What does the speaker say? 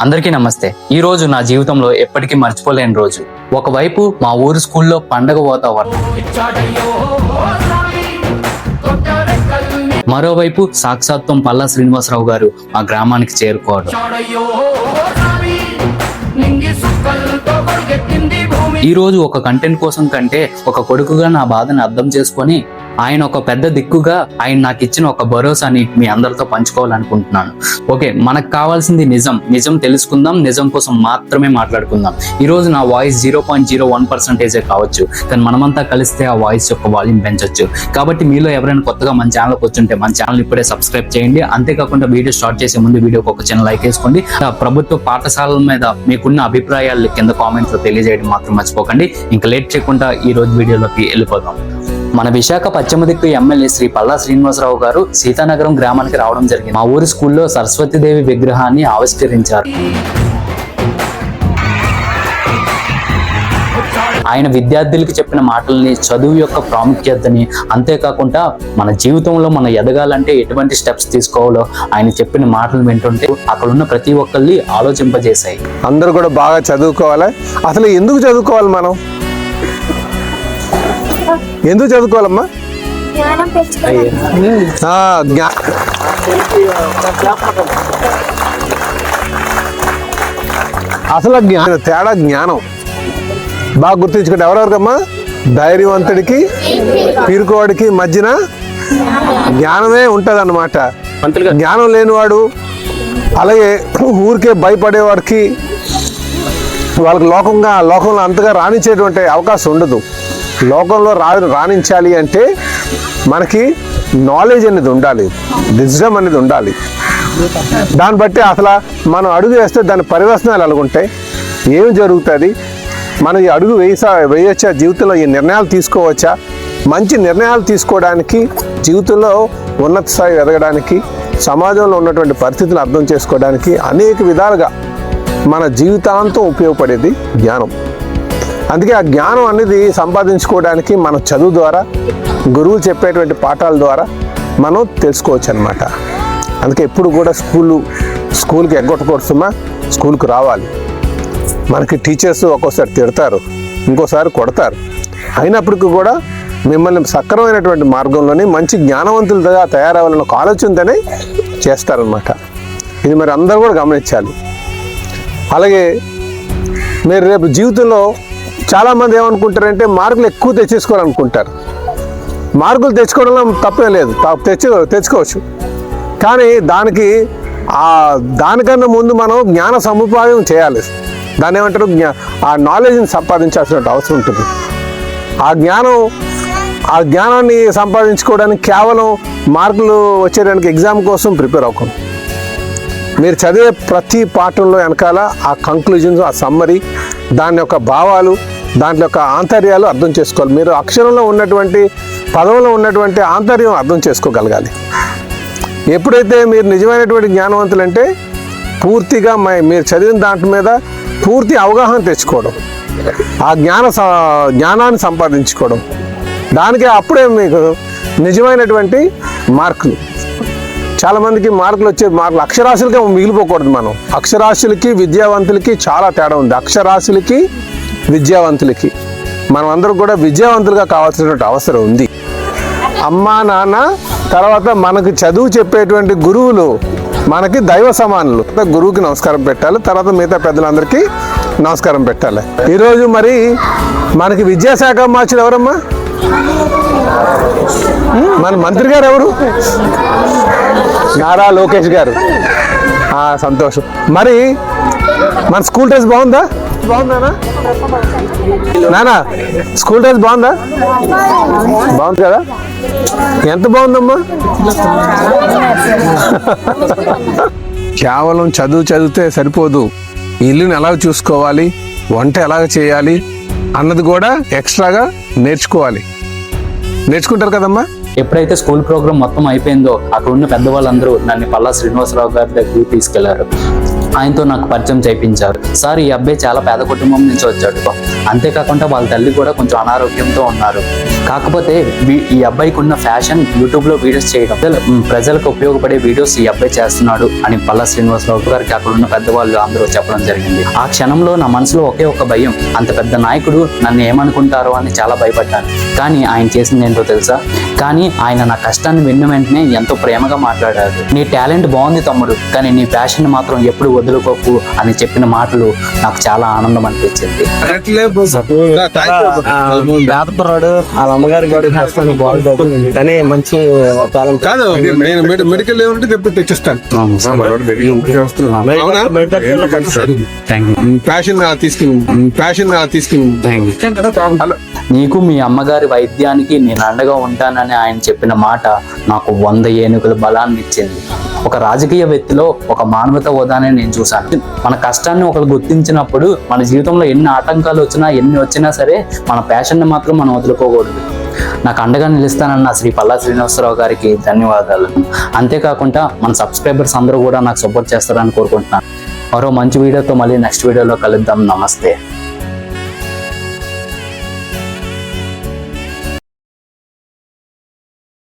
అందరికీ నమస్తే. ఈ రోజు నా జీవితంలో ఎప్పటికీ మర్చిపోలేని రోజు. ఒకవైపు మా ఊరు స్కూల్లో పండగ వాతావరణం మరోవైపు సాక్షాత్వం పల్లా శ్రీనివాసరావు గారు మా గ్రామానికి చేరుకోవడం. ఈరోజు ఈ రోజు ఒక కంటెంట్ కోసం కంటే ఒక కొడుకుగా నా బాధని అర్థం చేసుకొని ఆయన ఒక పెద్ద దిక్కుగా ఆయన నాకు ఇచ్చిన ఒక భరోసాని మీ అందరితో పంచుకోవాలనుకుంటున్నాను. ఓకే మనకు కావాల్సింది నిజం. నిజం తెలుసుకుందాం నిజం కోసం మాత్రమే మాట్లాడుకుందాం. ఈ రోజు నా voice zero point zero one పర్సెంటేజే కావచ్చు కానీ మనమంతా కలిస్తే ఆ వాయిస్ యొక్క వాల్యూమ్ పెంచొచ్చు. కాబట్టి మీలో ఎవరైనా కొత్తగా మన ఛానల్కి వచ్చుంటే మన ఛానల్ ఇప్పుడే సబ్స్క్రైబ్ చేయండి. అంతేకాకుండా వీడియో స్టార్ట్ చేసే ముందు వీడియోకి ఒక చిన్న లైక్ వేసుకోండి. ప్రభుత్వ పాఠశాలల మీద మీకున్న అభిప్రాయాలు కింద కామెంట్స్లో తెలియజేయడం మాత్రం మర్చిపోకండి ఇంకా లేట్ చేయకుండా ఈ రోజు వీడియోలోకి వెళ్ళిపోదాం. మన విశాఖ పశ్చిమ దిక్కు ఎమ్మెల్యే శ్రీ పల్లా శ్రీనివాసరావు గారు సీతానగరం గ్రామానికి రావడం జరిగింది. మా ఊరి స్కూల్లో సరస్వతీదేవి విగ్రహాన్ని ఆవిష్కరించారు. ఆయన విద్యార్థులకి చెప్పిన మాటల్ని చదువు యొక్క ప్రాముఖ్యతని అంతేకాకుండా మన జీవితంలో మనం ఎదగాలంటే ఎటువంటి స్టెప్స్ తీసుకోవాలో ఆయన చెప్పిన మాటలు వింటుంటే అక్కడ ఉన్న ప్రతి ఒక్కరిని ఆలోచింపజేశాయి. అందరూ కూడా బాగా చదువుకోవాలి. అసలు ఎందుకు చదువుకోవాలి మనం? ఎందుకు చదువుకోవాలమ్మా? జ్ఞానం పెంచుకోవాలి. ఆ, జ్ఞా అసలు జ్ఞానం తేడా జ్ఞానం. బాగా గుర్తించుకుంటే ఎవరెవరికమ్మా? ధైర్యవంతుడికి పీరుకోవాడికి మధ్యన జ్ఞానమే ఉంటుంది అన్నమాట జ్ఞానం లేనివాడు అలాగే ఊరికే భయపడేవాడికి వాళ్ళకి లోకంగా లోకంలో అంతగా రాణించేటువంటి అవకాశం ఉండదు. లోకంలో రా రాణించాలి అంటే మనకి నాలెడ్జ్ అనేది ఉండాలి. విజ్డమ్ అనేది ఉండాలి. దాన్ని బట్టి అసలు మనం అడుగు వేస్తే దాని పరివర్తనాలు ఎలాగుంటాయి? ఏం జరుగుతుంది? మనం ఈ అడుగు వేసా వేయొచ్చా? జీవితంలో ఈ నిర్ణయాలు తీసుకోవచ్చా? మంచి నిర్ణయాలు తీసుకోవడానికి జీవితంలో ఉన్నత స్థాయి ఎదగడానికి సమాజంలో ఉన్నటువంటి పరిస్థితులను అర్థం చేసుకోవడానికి అనేక విధాలుగా మన జీవితాంతం ఉపయోగపడేది జ్ఞానం. అందుకే ఆ జ్ఞానం అనేది సంపాదించుకోవడానికి మన చదువు ద్వారా గురువులు చెప్పేటువంటి పాఠాల ద్వారా మనం తెలుసుకోవచ్చు అనమాట అందుకే ఎప్పుడు కూడా స్కూలు స్కూల్కి ఎగ్గొట్టకూడదుమా స్కూల్కి రావాలి. మనకి టీచర్స్ ఒక్కోసారి తిడతారు ఇంకోసారి కొడతారు. అయినప్పటికీ కూడా మిమ్మల్ని సక్రమైనటువంటి మార్గంలోనే మంచి జ్ఞానవంతులుగా తయారవ్వాలని ఒక ఆలోచనతోనే చేస్తారనమాట ఇది మరి అందరూ కూడా గమనించాలి. అలాగే మీరు రేపు జీవితంలో చాలామంది ఏమనుకుంటారంటే మార్కులు ఎక్కువ తెచ్చేసుకోవాలనుకుంటారు. మార్కులు తెచ్చుకోవడంలో తప్పే లేదు. తా- తెచ్చు తెచ్చుకోవచ్చు. కానీ దానికి ఆ దానికన్నా ముందు మనం జ్ఞాన సముపాయం చేయాలి. దాన్ని ఏమంటారు? జ్ఞా ఆ నాలెడ్జ్ని సంపాదించాల్సిన అవసరం ఉంటుంది. ఆ జ్ఞానం ఆ జ్ఞానాన్ని సంపాదించుకోవడానికి కేవలం మార్కులు వచ్చేదానికి ఎగ్జామ్ కోసం ప్రిపేర్ అవ్వకండి మీరు చదివే ప్రతి పాఠంలో వెనకాల ఆ కంక్లూజన్స్ ఆ సమ్మరీ దాని యొక్క భావాలు దాంట్లో యొక్క ఆంతర్యాలు అర్థం చేసుకోవాలి. మీరు అక్షరంలో ఉన్నటువంటి పదంలో ఉన్నటువంటి ఆంతర్యం అర్థం చేసుకోగలగాలి. ఎప్పుడైతే మీరు నిజమైనటువంటి జ్ఞానవంతులు అంటే పూర్తిగా మీరు చదివిన దాంట్ మీద పూర్తి అవగాహన తెచ్చుకోవడం. ఆ జ్ఞాన స- జ్ఞానాన్ని సంపాదించుకోవడం. దానికి అప్పుడే మీకు నిజమైనటువంటి మార్కులు. చాలామందికి మార్కులు వచ్చే మార్కులు అక్షరాశులకే మిగిలిపోకూడదు మనం. అక్షరాస్యులకి విద్యావంతులకి చాలా తేడా ఉంది. అక్షరాస్యులకి విద్యావంతులకి. మనం అందరూ కూడా విద్యావంతులుగా కావాల్సినటువంటి అవసరం ఉంది. అమ్మా నాన్న తర్వాత మనకు చదువు చెప్పేటువంటి గురువులు మనకి దైవ సమానులు. గురువుకి నమస్కారం పెట్టాలి తర్వాత మిగతా పెద్దలందరికీ నమస్కారం పెట్టాలి. ఈరోజు మరి మనకి విద్యాశాఖ మార్చులు ఎవరమ్మా? మన మంత్రి గారు ఎవరు? నారా లోకేష్ గారు. ఆ, సంతోషం. మరి మన స్కూల్ డ్రెస్ బాగుందా? బాగుందా నానా స్కూల్ డ్రెస్ బాగుందా? బాగుంది కదా? ఎంత బాగుందమ్మా? కేవలం చదువు చదివితే సరిపోదు. ఇల్లుని ఎలా చూసుకోవాలి? వంట ఎలాగ చేయాలి? అన్నది కూడా ఎక్స్ట్రాగా నేర్చుకోవాలి. నేర్చుకుంటారు కదమ్మా? ఎప్పుడైతే స్కూల్ ప్రోగ్రామ్ మొత్తం అయిపోయిందో అక్కడ ఉన్న పెద్దవాళ్ళందరూ నన్ను పల్లా శ్రీనివాసరావు గారి దగ్గరికి తీసుకెళ్ళారు. ఆయనతో నాకు పరిచయం చేయించారు. సార్ ఈ అబ్బాయి చాలా పేద కుటుంబం నుంచి వచ్చాడు అంతేకాకుండా వాళ్ళ తల్లి కూడా కొంచెం అనారోగ్యంతో ఉన్నారు. కాకపోతే ఈ అబ్బాయికి ఉన్న ఫ్యాషన్ యూట్యూబ్లో వీడియోస్ చేయడం. ప్రజలకు ఉపయోగపడే వీడియోస్ ఈ అబ్బాయి చేస్తున్నాడు అని పల్లా శ్రీనివాసరావు గారికి అక్కడ ఉన్న పెద్దవాళ్ళు అందరూ చెప్పడం జరిగింది. ఆ క్షణంలో నా మనసులో ఒకే ఒక భయం. అంత పెద్ద నాయకుడు నన్ను ఏమనుకుంటారో అని చాలా భయపడ్డాను. కానీ ఆయన చేసింది ఏంటో తెలుసా? కానీ ఆయన నా కష్టాన్ని విన్న వెంటనే ఎంతో ప్రేమగా మాట్లాడారు. నీ టాలెంట్ బాగుంది తమ్ముడు కానీ నీ ప్యాషన్ మాత్రం ఎప్పుడు వదులుకోకు అని చెప్పిన మాటలు నాకు చాలా ఆనందం అనిపించింది. పేదకుర్రాడు వాళ్ళ అమ్మగారి బాగుంటుంది కానీ మంచి కాదు నేను మెడికల్ ఏమంటే తెప్పి తెచ్చిస్తాను? ప్యాషన్ తీసుకుని ప్యాషన్ తీసుకుని. హలో. నీకు మీ అమ్మగారి వైద్యానికి నేను అండగా ఉంటానని ఆయన చెప్పిన మాట నాకు వంద ఏనుగుల బలాన్ని ఇచ్చింది. ఒక రాజకీయ వ్యక్తిలో ఒక మానవత హోదానే నేను చూశాను. మన కష్టాన్ని ఒకరు గుర్తించినప్పుడు మన జీవితంలో ఎన్ని ఆటంకాలు వచ్చినా ఎన్ని వచ్చినా సరే మన ప్యాషన్ని మాత్రం మనం వదులుకోకూడదు. నాకు అండగా నిలుస్తానన్న శ్రీ పల్లా శ్రీనివాసరావు గారికి ధన్యవాదాలు. అంతేకాకుండా మన సబ్స్క్రైబర్స్ అందరూ కూడా నాకు సపోర్ట్ చేస్తారని కోరుకుంటున్నాను. మరో మంచి వీడియోతో మళ్ళీ నెక్స్ట్ వీడియోలో కలుద్దాం. నమస్తే.